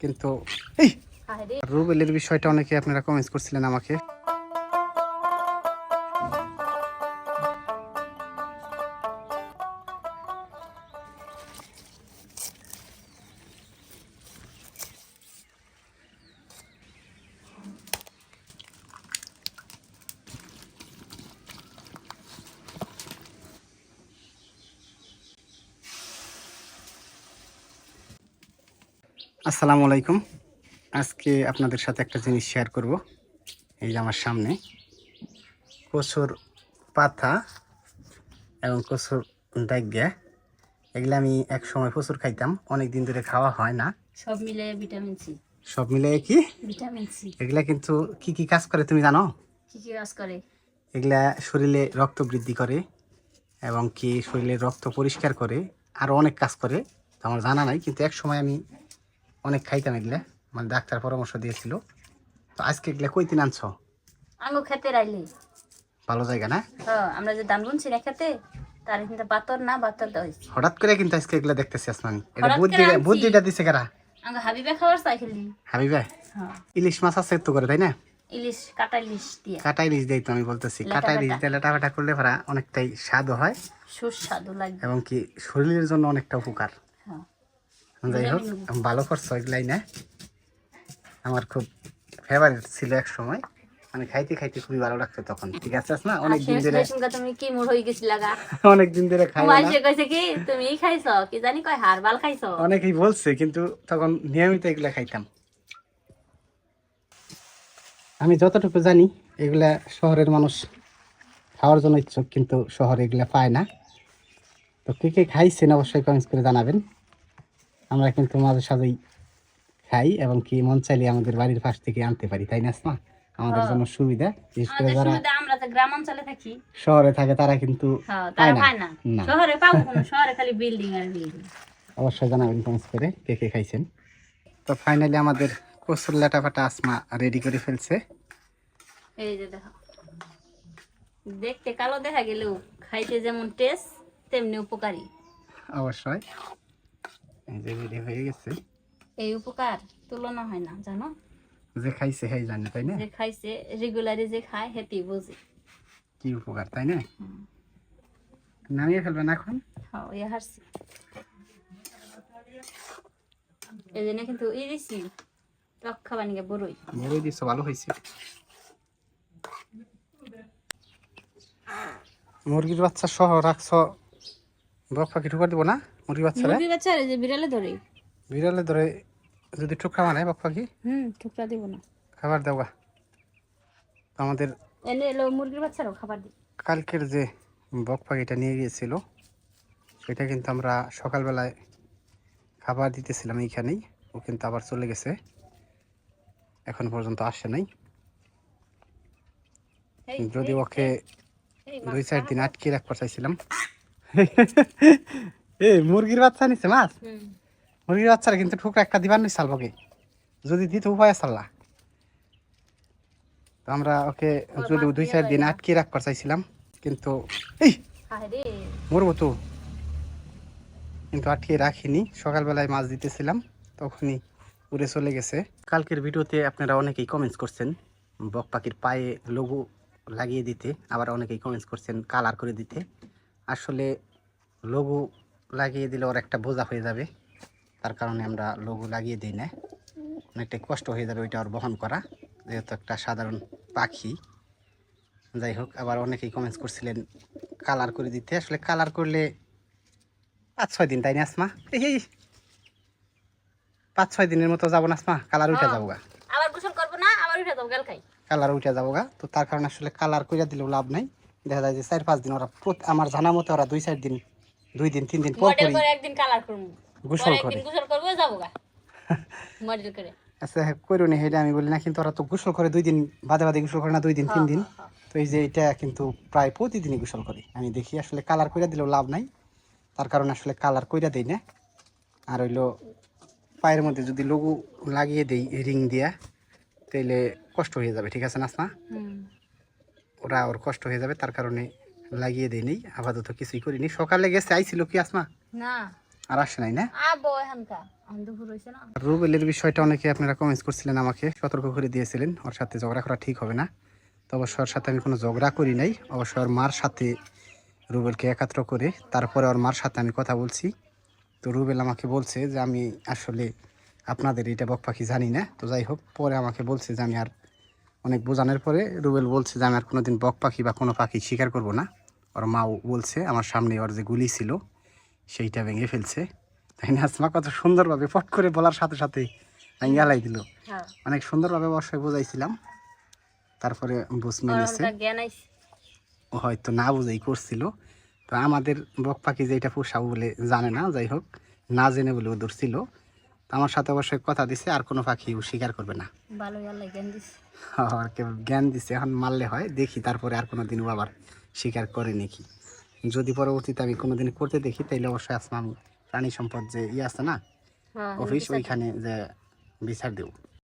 কিন্তু এই। রুবেলের বিষয়টা অনেকে আপনারা কমেন্টস করছিলেন আমাকে। আসসালামু আলাইকুম। আজকে আপনাদের সাথে একটা জিনিস শেয়ার করব। এই যে আমার সামনে। কচুর পাতা এবং কচুর ডাইগা এগুলো আমি এক সময় প্রচুর খাইতাম। অনেক দিন ধরে খাওয়া হয় না। সব মিলে ভিটামিন সি সব মিলে কি? ভিটামিন সি এগুলা কিন্তু কি কি কাজ করে তুমি জানো? কি কি কাজ করে? এগুলা শরীরে রক্ত বৃদ্ধি করে এবং কি শরীরে রক্ত পরিষ্কার করে। আরও অনেক কাজ করে। তো আমার জানা নাই কিন্তু এক সময় আমি অনেক খাইতাম এগুলা। মানে ডাক্তার পরামর্শ দিয়েছিল। তো আজকে এগুলা কই দিন আনছো? আঙ্গু খেতে রাইলে। ভালো জায়গা না? হ্যাঁ আমরা যে দান বুনছি না খেতে তার কিন্তু বাতর না বাতর হয়েছে হঠাৎ করে কিন্তু আজকে এগুলা দেখতেছি আসমানি। এটা বুদ্ধি বুদ্ধিটা দিছে কারা? আঙ্গু হাবিবে খাওয়ার চাইছিলি হাবিবা? হ্যাঁ। ইলিশ মাছ আছে তো করে তাই না? ইলিশ কাটা ইলিশ দিয়ে। কাটা ইলিশ দেই তো আমি বলতেছি। কাটা ইলিশ। দিয়ে লেটা করলে ভাড়া অনেকটাই স্বাদও হয়। সুস্বাদু লাগবে এবং কি শরীরের জন্য অনেকটা উপকার। যাই হোক ভালো করছ এগুলাই না আমার খুব ফেভারিট ছিল এক সময়। মানে খাইতে খাইতে খুবই ভালো লাগতো তখন। ঠিক আছে না? অনেক দিন ধরে তুমি কি মুড হয়ে গেছিলা গা? অনেক দিন ধরে খাই না। মাইসে কইছে কি তুমি খাইছ? কি জানি কয় হারবাল খাইছ? অনেকেই বলছে কিন্তু তখন নিয়মিত এগুলা খাইতাম। আমি যতটুকু জানি এগুলা শহরের মানুষ খাওয়ার জন্য ইচ্ছুক কিন্তু শহরে এগুলা পায় না। তো কে কে খাইছেন অবশ্যই কমেন্টস করে জানাবেন। আমরা কিন্তু মাঝে সাঝেই খাই এবং কি মন চাইলে আমাদের বাড়ির পাশ থেকে আনতে পারি তাই না আসমা? আমাদের জন্য সুবিধা। বিশেষ করে যারা আমরা তো গ্রাম অঞ্চলে থাকি। শহরে থাকে তারা কিন্তু হ্যাঁ পায় না। না। না। শহরে পাবো কোনো শহরে খালি বিল্ডিং আর বিল্ডিং অবশ্যই জানাবেন কমেন্টস করে কে কে খাইছেন। তো ফাইনালি আমাদের কচুর লেটা ফাটা আসমা রেডি করে ফেলছে। এই যে দেখো। দেখতে কালো দেখা গেলেও খাইতে যেমন টেস্ট তেমনি উপকারী। অবশ্যই। যে রেডি হয়ে গেছে। এই উপকার তুলনা হয় না জানো? যে খাইছে সেই জানে তাই না? যে খাইছে রেগুলারি যে খায় হেতি বুঝে। কি উপকার তাই না? নামিয়ে ফেলবেন এখন? হ্যাঁ এই জন্য কিন্তু ই দিছি রক্ষা বানিয়ে বড়ই। বড়ই দিছো ভালো হয়েছে। মুরগির বাচ্চা সহ রাখছো বক পাখি ঠুকার দিব না? মুরগির বাচ্চারা মুরগি বাচ্চা যে বিড়ালে ধরে। বিড়ালে ধরে যদি টুকরা বানায় বক পাখি হুম টুকরা দিব না। খাবার দেওয়া তো আমাদের এনে এলো মুরগির বাচ্চারও খাবার দিই কালকের যে বক পাখিটা নিয়ে গিয়েছিল সেটা কিন্তু আমরা সকালবেলায় খাবার দিতেছিলাম এইখানেই ও কিন্তু আবার চলে গেছে। এখন পর্যন্ত আসে নাই। যদি ওকে দুই চার দিন আটকে রাখতে চাইছিলাম। এই মুরগির বাচ্চা নিছে মাছ? মুরগির বাচ্চারা কিন্তু ঠুকরা একটা দিবার নিস সালবকে যদি দিতে উপায় সাল্লা তো আমরা ওকে যদি দুই চার দিন আটকে রাখতে চাইছিলাম কিন্তু এই মরবো তো। কিন্তু আটকে রাখিনি। সকালবেলায় মাছ দিতেছিলাম তখনই উড়ে চলে গেছে। কালকের ভিডিওতে আপনারা অনেকেই কমেন্টস করছেন বক পাখির পায়ে লোগো লাগিয়ে দিতে। আবার অনেকেই কমেন্টস করছেন কালার করে দিতে। আসলে লোগো লাগিয়ে দিলে ওর একটা বোঝা হয়ে যাবে। তার কারণে আমরা লোগো লাগিয়ে দিই না। অনেকটাই কষ্ট হয়ে যাবে ওইটা ওর বহন করা। যেহেতু একটা সাধারণ পাখি। যাই হোক আবার অনেকেই কমেন্টস করছিলেন কালার করে দিতে। আসলে কালার করলে পাঁচ ছয় দিন তাই না আসমা? এই এই, পাঁচ ছয় দিনের মতো যাব না আসমা? কালার উঠে যাব গা আবার গোসল করব না আবার উঠে যাব গাল খাই। কালার উঠে যাব গা তো তার কারণে আসলে কালার করে দিলেও লাভ নাই। দেখা যায় যে চার পাঁচ দিন ওরা আমার জানা মতে ওরা দুই চার দিন দুই দিন তিন দিন পর করে। একদিন কালার করব। গোসল করে। একদিন গোসল করব যাব গা। মডেল করে। আচ্ছা করো নি হেটা আমি বলি না কিন্তু ওরা তো গোসল করে দুই দিন বাদে বাদে গোসল করে না দুই দিন তিন দিন। হ্যাঁ, তো এই যে এটা কিন্তু প্রায় প্রতিদিনই গোসল করি। আমি দেখি আসলে কালার কইরা দিলেও লাভ নাই। তার কারণে আসলে কালার কইরা দেই না। আর হইল পায়ের মধ্যে যদি লঘু লাগিয়ে দেই রিং দিয়া তাইলে কষ্ট হয়ে যাবে ঠিক আছে না ওরা ওর কষ্ট হয়ে যাবে তার কারণে লাগিয়ে দেই আপাতত কিছুই করিনি। সকালে গেছে আইছিল কি আসমা? না। আর আসে নাই না? রুবেলের বিষয়টা অনেকে আপনারা কমেন্টস করছিলেন আমাকে সতর্ক করে দিয়েছিলেন ওর সাথে ঝগড়া করা ঠিক হবে না। তো অবশ্য ওর সাথে আমি কোনো ঝগড়া করি নাই অবশ্য ওর মার সাথে রুবেলকে একাত্র করে তারপরে ওর মার সাথে আমি কথা বলছি। তো রুবেল আমাকে বলছে যে আমি আসলে আপনাদের এটা বক পাখি জানি না। তো যাই হোক পরে আমাকে বলছে যে আমি আর অনেক বোঝানোর পরে রুবেল বলছে যে আমি আর কোনোদিন বক পাখি বা কোনো পাখি শিকার করব না। ওর মাও বলছে আমার সামনে ওর যে গুলি ছিল সেইটা ভেঙে ফেলছে। তাই না আসমা কত সুন্দরভাবে ফট করে বলার সাথে সাথে ভেঙে হালাই দিল। অনেক সুন্দরভাবে অবশ্যই বোঝাইছিলাম। তারপরে বুঝ মেনেছে হয়তো না বুঝেই করছিল। তো আমাদের বক পাখি যেটা পোষাবো বলে জানে না যাই হোক না জেনে বলে ও ধরছিল। তো আমার সাথে অবশ্যই কথা দিছে আর কোনো পাখি স্বীকার করবে না। আল্লাহ জ্ঞান দিছে। আর কেবল জ্ঞান দিছে এখন মারলে হয় দেখি তারপরে আর কোনো দিন আবার স্বীকার করে নাকি। যদি পরবর্তীতে আমি কোনো দিন করতে দেখি তাইলে অবশ্যই আসলাম আমি প্রাণী সম্পদ যে ইয়ে আছে না হ্যাঁ অফিস ওইখানে যে বিচার দেব।